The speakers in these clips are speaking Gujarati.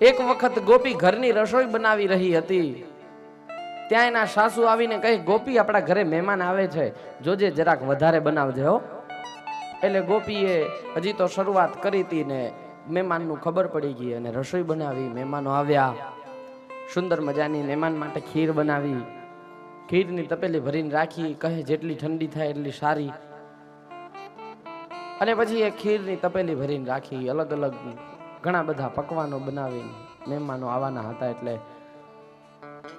એક વખત ગોપી ઘરની રસોઈ બનાવી રહી હતી. ત્યાં એના સાસુ આવીને કહે, ગોપી, આપણા ઘરે મહેમાન આવે છે. જોજે જરાક વધારે બનાવજે, હો. એટલે ગોપીએ હજી તો શરૂઆત કરી હતી ને મહેમાનનું ખબર પડી ગઈ અને રસોઈ બનાવી, મહેમાનો આવ્યા. સુંદર મજાની મહેમાન માટે ખીર બનાવી. ખીરની તપેલી ભરીને રાખી, કહે, જેટલી ઠંડી થાય એટલી સારી. અને પછી એ ખીરની તપેલી ભરીને રાખી અલગ અલગ ઘણા બધા પકવાનો બનાવીને મહેમાનો આવવાના હતા એટલે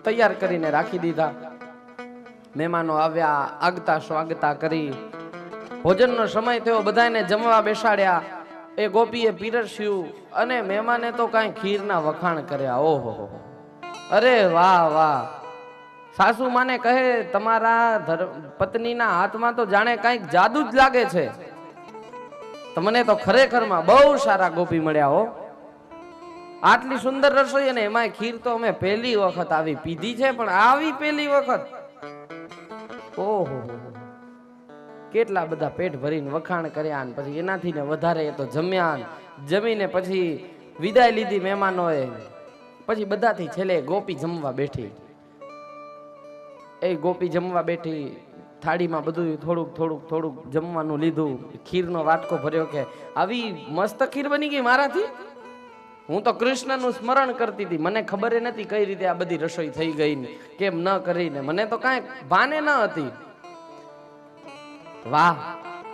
તૈયાર કરીને રાખી દીધા. મહેમાનો આવ્યા, આગતા સ્વાગતા કરી. ભોજનનો સમય થયો બધાને જમવા બેસાડ્યા. એ ગોપીએ પીરસ્યું અને મહેમાને તો કાંઈ ખીરના વખાણ કર્યા. ઓહો. અરે વાહ વાહ. સાસુ માને કહે, તમારા પત્નીના હાથમાં તો જાણે કાંઈક જાદુ જ લાગે છે. તમને તો ખરેખરમાં બહુ સારા ગોપી મળ્યા હો. આટલી સુંદર રસોઈ અને એમાંય ખીર તો અમે પહેલી વખત આવી પીધી છે, પણ આવી પહેલી વખત. ઓહો. કેટલા બધા પેટ ભરીને વખાણ કર્યા ને પછી એનાથી ને વધારે એ તો જમ્યા જમીને પછી વિદાય લીધી મહેમાનોએ. પછી બધાથી છેલ્લે ગોપી જમવા બેઠી. એ ગોપી જમવા બેઠી થાળીમાં બધું થોડુંક થોડુંક થોડુંક જમવાનું લીધું. ખીરનો વાટકો ભર્યો કે, આવી મસ્ત ખીર બની ગઈ મારાથી? હું તો કૃષ્ણનું સ્મરણ કરતી હતી. મને ખબર નથી કઈ રીતે આ બધી રસોઈ થઈ ગઈ ને કેમ ન કરીને. મને તો કાંઈ ભાને ન હતી. વાહ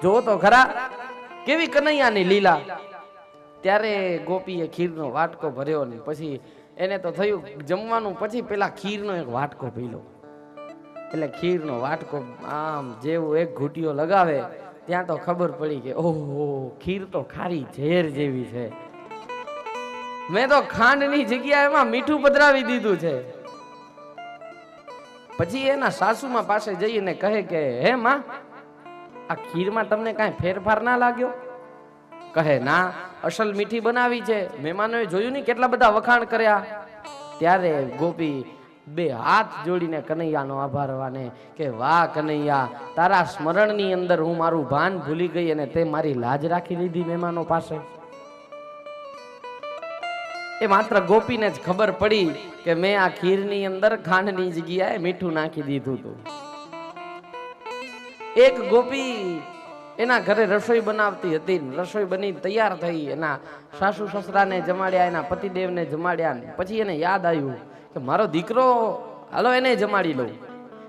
જો તો ખરા. કેવી કનૈયાની લીલા. ત્યારે ગોપીએ ખીરનો વાટકો ભર્યો ને પછી એને તો થયું જમવાનું. પછી પેલા ખીરનો એક વાટકો પીલો. એટલે ખીરનો વાટકો આમ જેવું એક ઘૂંટીઓ લગાવે, ત્યાં તો ખબર પડી કે ઓહો, ખીર તો ખારી ઝેર જેવી છે. મેં તો ખાંડની જગ્યાએ મીઠું પધરાવી દીધું છે. પછી એના સાસુમાં પાસે જઈને કહે કે, હે માં, આ ખીરમાં તમને કાંઈ ફેરફાર ના લાગ્યો? કહે, ના, અસલ મીઠી બનાવી છે. મહેમાનોએ જોયું નહીં કેટલા બધા વખાણ કર્યા. ત્યારે ગોપી બે હાથ જોડીને કનૈયાનો આભાર કે, વાહ કનૈયા, તારા સ્મરણની અંદર હું મારું ભાન ભૂલી ગઈ અને તે મારી લાજ રાખી લીધી મહેમાનો પાસે. એ માત્ર ગોપીને જ ખબર પડી કે મેં આ ખીરની અંદર ખાંડની જગ્યાએ મીઠું નાખી દીધું હતું. એક ગોપી એના ઘરે રસોઈ બનાવતી હતી રસોઈ બની તૈયાર થઈ એના સાસુ સસરાને જમાડ્યા, એના પતિદેવને જમાડ્યા પછી એને યાદ આવ્યું કે મારો દીકરો હાલો એને જમાડી લઉં.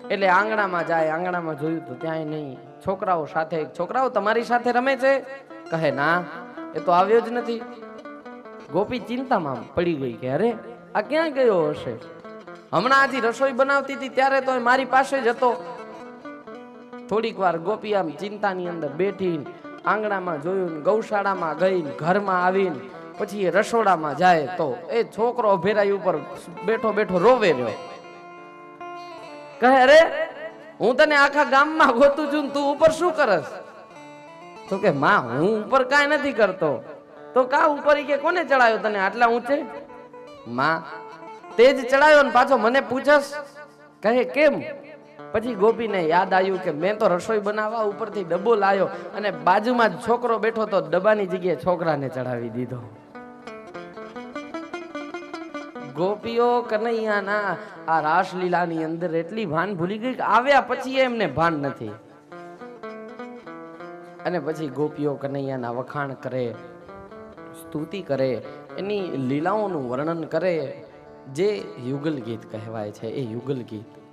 એટલે આંગણામાં જાય, આંગણામાં જોયું તો ત્યાંય નહીં. છોકરાઓ સાથે, છોકરાઓ તમારી સાથે રમે છે? કહે, ના, એ તો આવ્યો જ નથી. ગોપી ચિંતામાં પડી ગઈ કે, અરે, આ ક્યાં ગયો હશે? હમણાં આજી રસોઈ બનાવતી હતી ત્યારે તો મારી પાસે જ હતો. થોડીક વાર ગોપી આમ ચિંતાની અંદર બેઠી આંગણામાં જોયું ગૌશાળામાં ગઈ ઘરમાં આવીને પછી રસોડામાં જાય તો એ છોકરો ભેરાઈ ઉપર બેઠો બેઠો રોવે રહ્યો. કહે, અરે, હું તને આખા ગામમાં ગોતું છું તું ઉપર શું કરસ? તો કે, માં, હું ઉપર કાંઈ નથી કરતો. તો કા ઉપર કે, કોને ચડાયો તને આટલા ઊંચે? માં, તે જ ચડાયો ને પાછો મને પૂછસ. કહે, કેમ? પછી ગોપીને યાદ આવ્યું કે મેં તો રસોઈ બનાવવા ઉપરથી ડબ્બો લાયો અને બાજુમાં જ છોકરો બેઠો તો ડબ્બાની જગ્યાએ છોકરાને ચડાવી દીધો. ગોપીઓ કનૈયાના આ રાસલીલાની અંદર એટલી ભાન ભૂલી ગઈ કે આવ્યા પછી એમને ભાન નથી. અને પછી ગોપીઓ કનૈયાના વખાણ કરે, સ્તુતિ કરે, એની લીલાઓનું વર્ણન કરે, જે યુગલ ગીત કહેવાય છે, એ યુગલ ગીત.